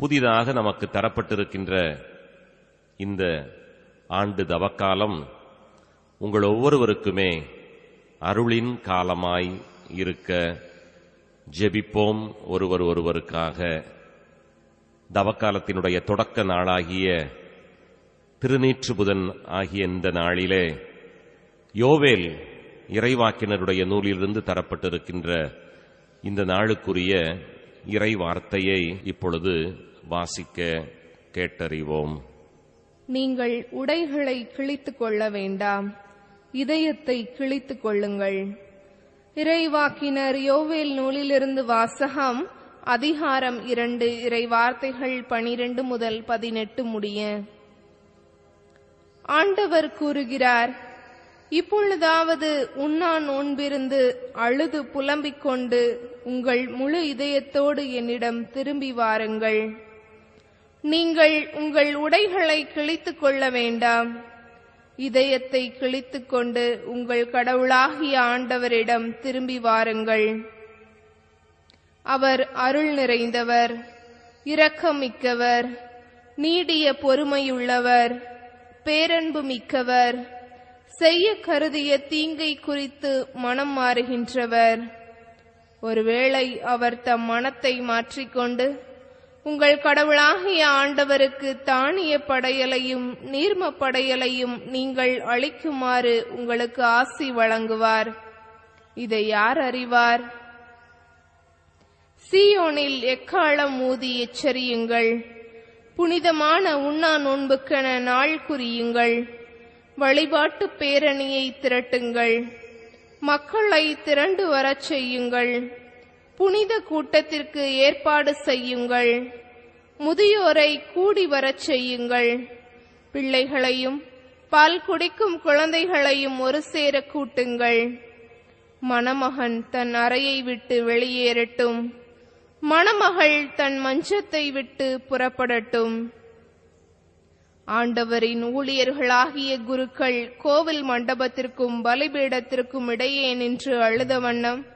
புதிதாக நமக்கு தரப்பட்டிருக்கின்ற இந்த ஆண்டு தவக்காலம் உங்கள் ஒவ்வொருவருக்குமே அருளின் காலமாய் இருக்க ஜெபிப்போம் ஒருவர் ஒருவருக்காக. தவக்காலத்தினுடைய தொடக்க நாளாகிய திருநீற்று புதன் ஆகிய இந்த நாளிலே யோவேல் இறைவாக்கினருடைய நூலிலிருந்து தரப்பட்டிருக்கின்ற இந்த நாளுக்குரிய இறை வார்த்தையை இப்பொழுது வாசிக்க கேட்டறிவோம். நீங்கள் உடைகளை கிழித்துக் கொள்ள வேண்டாம். இதயத்தை கிழித்துக் கொள்ளுங்கள். இறைவாக்கினர் யோவேல் நூலிலிருந்து வாசகம் அதிகாரம் இரண்டு இறை வார்த்தைகள் பனிரெண்டு முதல் பதினெட்டு முடிய. ஆண்டவர் கூறுகிறார் இப்பொழுதாவது உண்ணா நோன்பிருந்து அழுது புலம்பிக் கொண்டு உங்கள் முழு இதயத்தோடு என்னிடம் திரும்பி வாருங்கள். நீங்கள் உங்கள் உடைகளை கிழித்துக் கொள்ள வேண்டாம். இதயத்தை கிழித்துக் கொண்டு உங்கள் கடவுளாகிய ஆண்டவரிடம் திரும்பி வாருங்கள். அவர் அருள் நிறைந்தவர் இரக்கமிக்கவர் நீடிய பொறுமையுள்ளவர் பேரன்பு மிக்கவர் செய்ய கருதிய தீங்கை குறித்து மனம் மாறுகின்றவர். ஒருவேளை அவர் தம் மனத்தை மாற்றிக்கொண்டு உங்கள் கடவுளாகிய ஆண்டவருக்கு தானிய படையலையும் நீர்ம படையலையும் நீங்கள் அளிக்குமாறு உங்களுக்கு ஆசி வழங்குவார். இதை யார் அறிவார்? சீயோனில் எக்காலம் ஊதி எச்சரியுங்கள். புனிதமான உண்ணா நோன்புக்கென நாள் குறியுங்கள். வழிபாட்டு பேரணியை திரட்டுங்கள். மக்களை திரண்டு வரச் செய்யுங்கள். புனித கூட்டத்திற்கு ஏற்பாடு செய்யுங்கள். முதியோரை கூடி வரச் செய்யுங்கள். பிள்ளைகளையும் பால் குடிக்கும் குழந்தைகளையும் ஒரு சேர கூட்டுங்கள். மணமகன் தன் அறையை விட்டு வெளியேறட்டும். மணமகள் தன் மஞ்சத்தை விட்டு புறப்படட்டும். ஆண்டவரின் ஊழியர்களாகிய குருக்கள் கோவில் மண்டபத்திற்கும் பலிபீடத்திற்கும் இடையே நின்று அழுத வண்ணம்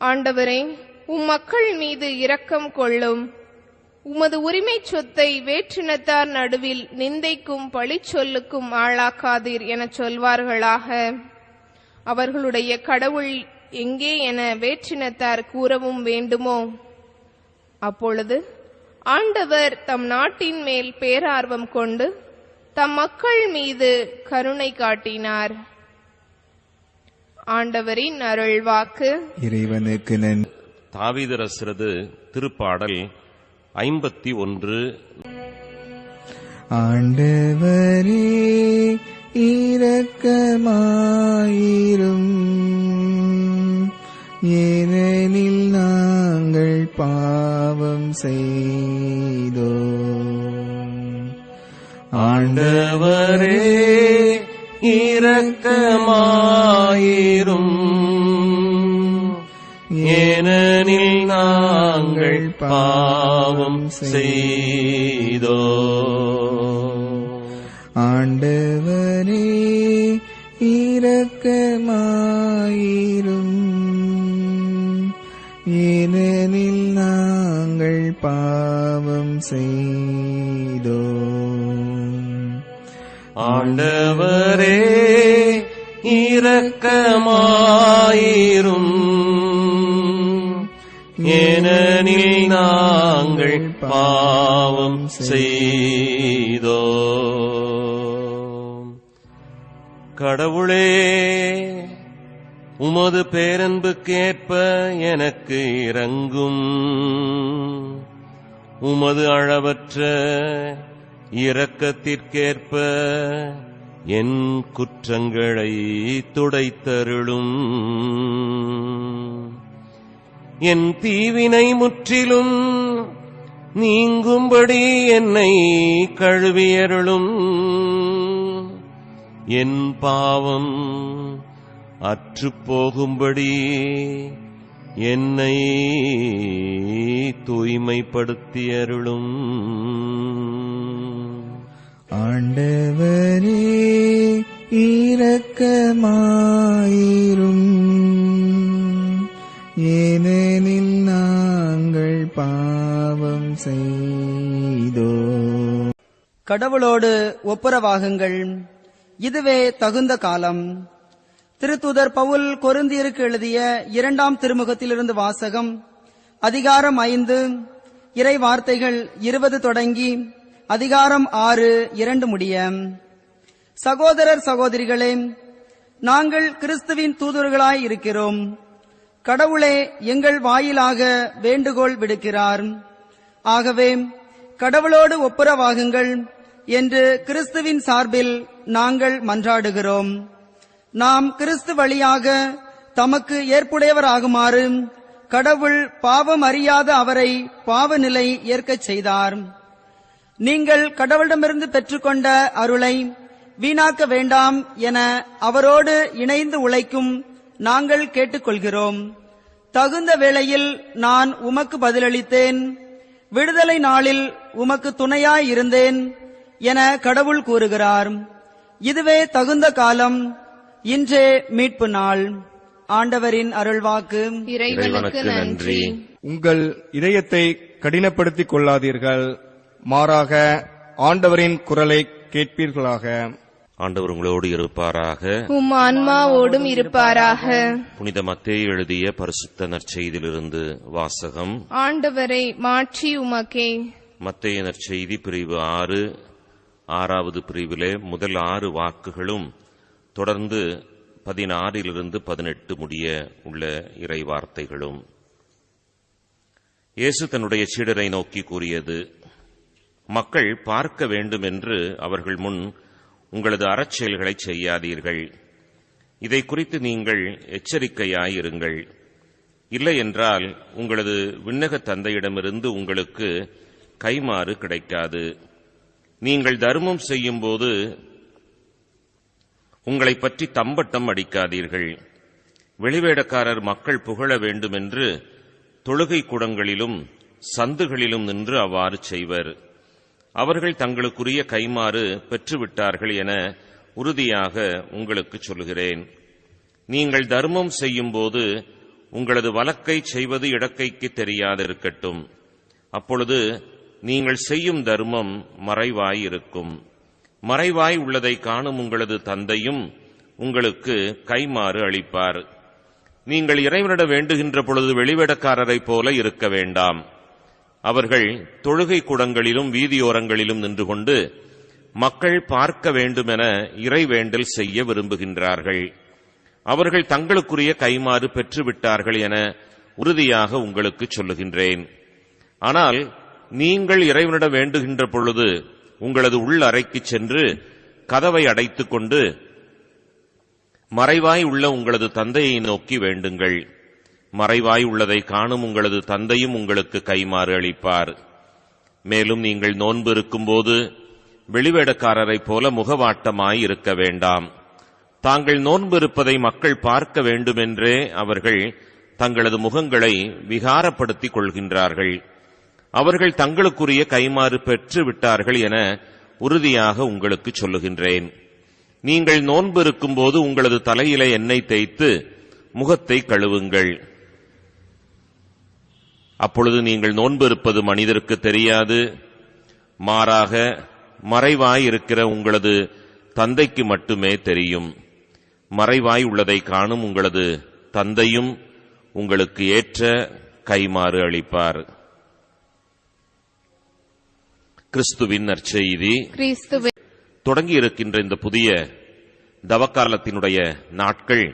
ஆண்டவரே உம் மக்கள் மீது இரக்கம் கொள்ளும். உமது உரிமை சொத்தை வேற்றினத்தார் நடுவில் நிந்தைக்கும் பழிச்சொல்லுக்கும் ஆளாக்காதீர் என சொல்வார்களாக. அவர்களுடைய கடவுள் எங்கே என வேற்றினத்தார் கூறவும் வேண்டுமோ? அப்பொழுது ஆண்டவர் தம் நாட்டின் மேல் பேரார்வம் கொண்டு தம் மக்கள் மீது கருணை காட்டினார். ஆண்டவரின் அருள்வாக்கு. இறைவனுக்கு நன்றி தாவீதரசரது திருப்பாடல் ஐம்பத்தி ஒன்று. ஆண்டவரே இரக்கமாயிரும். ஏனெனில் நாங்கள் பாவம் செய்தோம். ஆண்டவரே இரக்கமாயிரும். ஏனெனில் நாங்கள் பாவம் செய்தோ. ஆண்டவரே இரக்கமாயிரும். ஏனெனில் நாங்கள் பாவம் செய்தோம் ஆண்டவரே இரக்கமாயிரும். ஏனெனில் நாங்கள் பாவம் செய்தோ. கடவுளே உமது பேரன்புக்கேற்ப எனக்கு இறங்கும் உமது அளவற்ற இரக்கத்திற்கேற்ப என் குற்றங்களை துடைத்தருளும். என் தீவினை முற்றிலும் நீங்கும்படி என்னை கழுவியருளும். என் பாவம் அற்றுப்போகும்படி என்னை தூய்மைப்படுத்தியருளும். ஆண்டவரே இரக்கமாயிரும். ஏனெனில் நாங்கள் பாவம் செய்தோ. கடவுளோடு ஒப்புரவாகுங்கள். இதுவே தகுந்த காலம். திருத்துதர் பவுல் கொருந்தியருக்கு எழுதிய இரண்டாம் திருமுகத்திலிருந்து வாசகம் அதிகாரம் ஐந்து இறை வார்த்தைகள் இருபது தொடங்கி அதிகாரம் ஆறு இரண்டு முடிய. சகோதரர் சகோதரிகளே நாங்கள் கிறிஸ்துவின் தூதர்களாய் இருக்கிறோம். கடவுளே எங்கள் வாயிலாக வேண்டுகோள் விடுக்கிறார். ஆகவே கடவுளோடு ஒப்புரவாகுங்கள் என்று கிறிஸ்துவின் சார்பில் நாங்கள் மன்றாடுகிறோம். நாம் கிறிஸ்து வழியாக தமக்கு ஏற்புடையவராகுமாறு கடவுள் பாவம் அறியாத அவரை பாவநிலை ஏற்கச் செய்தார். நீங்கள் கடவுளிடமிருந்து பெற்றுக்கொண்ட அருளை வீணாக்க வேண்டாம் என அவரோடு இணைந்து உழைக்கும் நாங்கள் கேட்டுக்கொள்கிறோம். தகுந்த வேளையில் நான் உமக்கு பதிலளித்தேன். விடுதலை நாளில் உமக்கு துணையாய் இருந்தேன் என கடவுள் கூறுகிறார். இதுவே தகுந்த காலம் இன்றே மீட்பு நாள். ஆண்டவரின் அருள்வாக்கு. இறைவனுக்கு நன்றி. உங்கள் இதயத்தை கடினப்படுத்திக் கொள்ளாதீர்கள். மாறாக ஆண்டவரின் குரலை கேட்பீர்களாக. ஆண்டவர் உங்களோடு இருப்பாராக. உம் ஆன்மாவோடும் இருப்பாராக. புனித மத்தேயு எழுதிய பரிசுத்த நற்செய்தியிலிருந்து வாசகம். ஆண்டவரை மாற்றி உமக்கே. மத்தேய நற்செய்தி பிரிவு ஆறு ஆறாவது பிரிவிலே முதல் ஆறு வாக்குகளும் தொடர்ந்து பதினாறிலிருந்து பதினெட்டு முடிய உள்ள இறை வார்த்தைகளும் இயேசு தன்னுடைய சீடரை நோக்கி கூறியது மக்கள் பார்க்க வேண்டும் என்று அவர்கள் முன் உங்களது அறச்செயல்களை செய்யாதீர்கள். இதை குறித்து நீங்கள் எச்சரிக்கையாயிருங்கள். இல்லை என்றால் உங்களது விண்ணக தந்தையிடமிருந்து உங்களுக்கு கைமாறு கிடைக்காது. நீங்கள் தர்மம் செய்யும்போது உங்களை பற்றி தம்பட்டம் அடிக்காதீர்கள். வெளிவேடக்காரர் மக்கள் புகழ வேண்டுமென்று தொழுகை கூடங்களிலும் சந்துகளிலும் நின்று அவ்வாறு செய்வர். அவர்கள் தங்களுக்குரிய கைமாறு பெற்றுவிட்டார்கள் என உறுதியாக உங்களுக்கு சொல்கிறேன் நீங்கள் தர்மம் செய்யும்போது உங்களது வலக்கை செய்வது இடக்கைக்கு தெரியாதிருக்கட்டும். அப்பொழுது நீங்கள் செய்யும் தர்மம் மறைவாய் இருக்கும் மறைவாய் உள்ளதை காணும் உங்களது தந்தையும் உங்களுக்கு கைமாறு அளிப்பார். நீங்கள் இறைவனிட வேண்டுகின்ற பொழுது வெளிவேடக்காரரைப் போல இருக்க வேண்டாம். அவர்கள் தொழுகை கூடங்களிலும் வீதியோரங்களிலும் நின்று கொண்டு மக்கள் பார்க்க வேண்டுமென இறைவேண்டல் செய்ய விரும்புகின்றார்கள். அவர்கள் தங்களுக்குரிய கைமாறு பெற்றுவிட்டார்கள் என உறுதியாக உங்களுக்கு சொல்லுகின்றேன். ஆனால் நீங்கள் இறைவனிடம் வேண்டுகின்ற பொழுது உங்களது உள் அறைக்கு சென்று கதவை அடைத்துக் கொண்டு மறைவாய் உள்ள உங்களது தந்தையை நோக்கி வேண்டுங்கள். மறைவாய் உள்ளதை காணும் உங்களது தந்தையும் உங்களுக்கு கைமாறு அளிப்பார். மேலும் நீங்கள் நோன்பு இருக்கும்போது வெளிவேடக்காரரைப் போல முகவாட்டமாய் இருக்க வேண்டாம். தாங்கள் நோன்பு இருப்பதை மக்கள் பார்க்க வேண்டுமென்றே அவர்கள் தங்களது முகங்களை விகாரப்படுத்திக் கொள்கின்றார்கள். அவர்கள் தங்களுக்குரிய கைமாறு பெற்று விட்டார்கள் என உறுதியாக உங்களுக்கு சொல்லுகின்றேன். நீங்கள் நோன்பு இருக்கும்போது உங்களது தலையில எண்ணெய் தேய்த்து முகத்தை கழுவுங்கள். அப்பொழுது நீங்கள் நோன்பு இருப்பது மனிதருக்கு தெரியாது. மாறாக மறைவாய் இருக்கிற உங்களது தந்தைக்கு மட்டுமே தெரியும். மறைவாய் உள்ளதை காணும் உங்களது தந்தையும் உங்களுக்கு ஏற்ற கைமாறு அளிப்பார். கிறிஸ்துவின் நற்செய்தி. தொடங்கி இருக்கின்ற இந்த புதிய தவக்காலத்தினுடைய நாட்கள்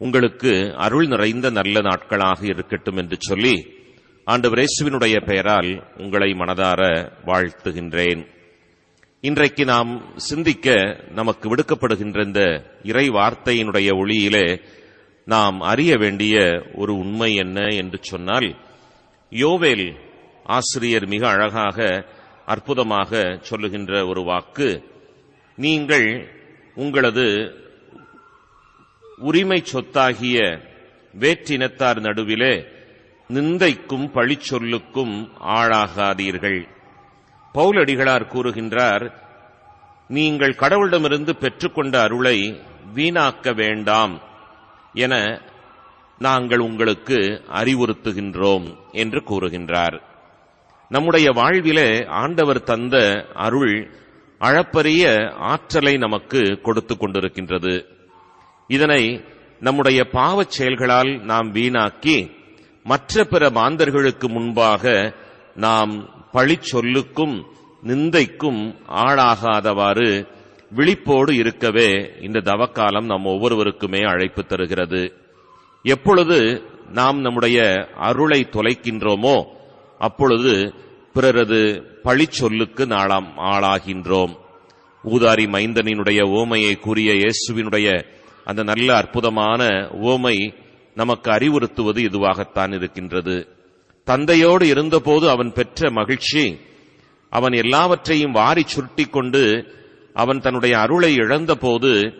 உங்களுக்கு அருள் நிறைந்த நல்ல நாட்களாக இருக்கட்டும் என்று சொல்லி ஆண்டவர் இயேசுவினுடைய பெயரால் உங்களை மனதார வாழ்த்துகின்றேன். இன்றைக்கு நாம் சிந்திக்க நமக்கு விடுக்கப்படுகின்ற இந்த இறை வார்த்தையினுடைய ஒளியிலே நாம் அறிய வேண்டிய ஒரு உண்மை என்ன என்று சொன்னால் யோவேல் ஆசிரியர் மிக அழகாக அற்புதமாக சொல்லுகின்ற ஒரு வாக்கு நீங்கள் உங்களது உரிமை சொத்தாகிய வேற்றினத்தார் நடுவிலே நிந்தைக்கும் பழிச்சொல்லுக்கும் ஆளாகாதீர்கள். பவுலடிகளார் கூறுகின்றார் நீங்கள் கடவுளிடமிருந்து பெற்றுக்கொண்ட அருளை வீணாக்க வேண்டாம் என நாங்கள் உங்களுக்கு அறிவுறுத்துகின்றோம் என்று கூறுகின்றார். நம்முடைய வாழ்விலே ஆண்டவர் தந்த அருள் அளப்பரிய ஆற்றலை நமக்கு கொடுத்து கொண்டிருக்கின்றது. இதனை நம்முடைய பாவச் செயல்களால் நாம் வீணாக்கி மற்ற பிற மாந்தர்களுக்கு முன்பாக நாம் பழிச்சொல்லுக்கும் நிந்தைக்கும் ஆளாகாதவாறு விழிப்போடு இருக்கவே இந்த தவக்காலம் நம் ஒவ்வொருவருக்குமே அழைப்பு தருகிறது. எப்பொழுது நாம் நம்முடைய அருளை தொலைக்கின்றோமோ அப்பொழுது பிறரது பழிச்சொல்லுக்கு நாளாம் ஆளாகின்றோம். ஊதாரி மைந்தனினுடைய ஓமையை கூறிய இயேசுவினுடைய அந்த நல்ல அற்புதமான ஓமை நமக்கு அறிவுறுத்துவது இதுவாகத்தான் இருக்கின்றது. தந்தையோடு இருந்தபோது அவன் பெற்ற மகிழ்ச்சி அவன் எல்லாவற்றையும் வாரி சுருட்டிக் கொண்டு அவன் தன்னுடைய அருளை இழந்தபோது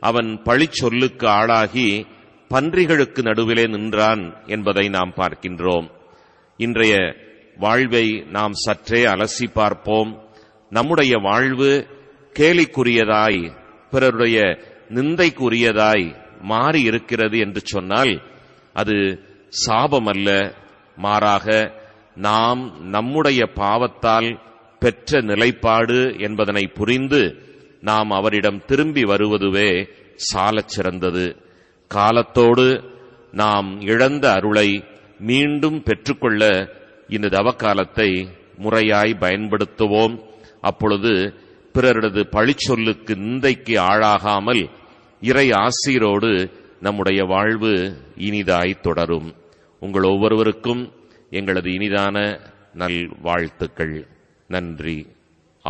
அவன் பழிச்சொல்லுக்கு ஆளாகி பன்றிகளுக்கு நடுவிலே நின்றான் என்பதை நாம் பார்க்கின்றோம். இன்றைய வாழ்வை நாம் சற்றே அலசி பார்ப்போம். நம்முடைய வாழ்வு கேலிக்குரியதாய் பிறருடைய நிந்தைக்குரியதாய் மாறி இருக்கிறது என்று சொன்னால் அது சாபமல்ல. மாறாக நாம் நம்முடைய பாவத்தால் பெற்ற நிலைப்பாடு என்பதனை புரிந்து நாம் அவரிடம் திரும்பி வருவதுவே சாலச் சிறந்தது. காலத்தோடு நாம் இழந்த அருளை மீண்டும் பெற்றுக்கொள்ள இந்த தவக்காலத்தை முறையாய் பயன்படுத்துவோம். அப்பொழுது பிறரது பழிச்சொல்லுக்கு நிந்தைக்கு ஆளாகாமல் இறை ஆசீரோடு நம்முடைய வாழ்வு இனிதாய் தொடரும். உங்கள் ஒவ்வொருவருக்கும் எங்களது இனிதான நல் வாழ்த்துக்கள். நன்றி.